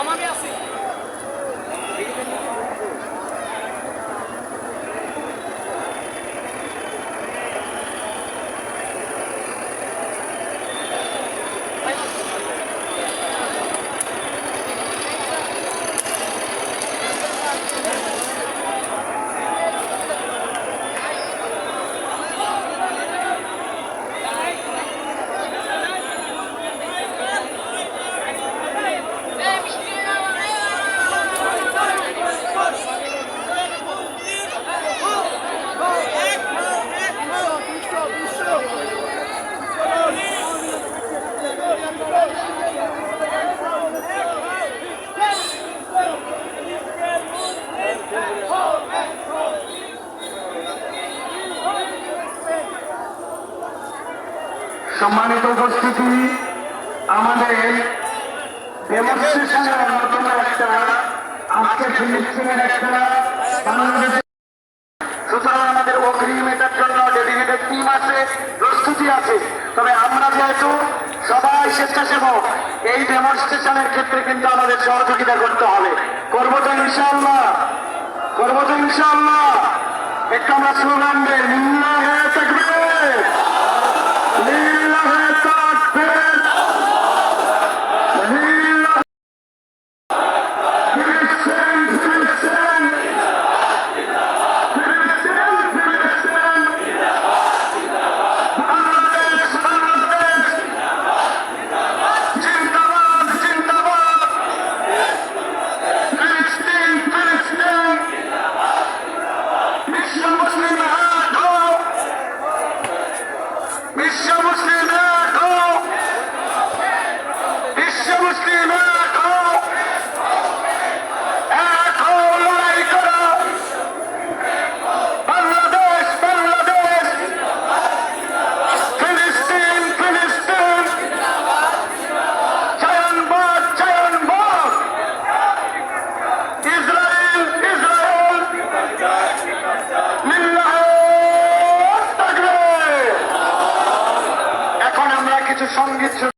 A mami assim. সম্মানিত উপস্থিতি, আমাদের ডেমনস্ট্রেশনের অন্যতম একটা আজকে ফিলিস্তিনের একটা তবে আমরা সবাই স্বেচ্ছাসেবক, এই ক্ষেত্রে কিন্তু আমাদের সহযোগিতা করতে হবে। আমরা স্লোগান দেয় বিশ্ব সঙ্গীত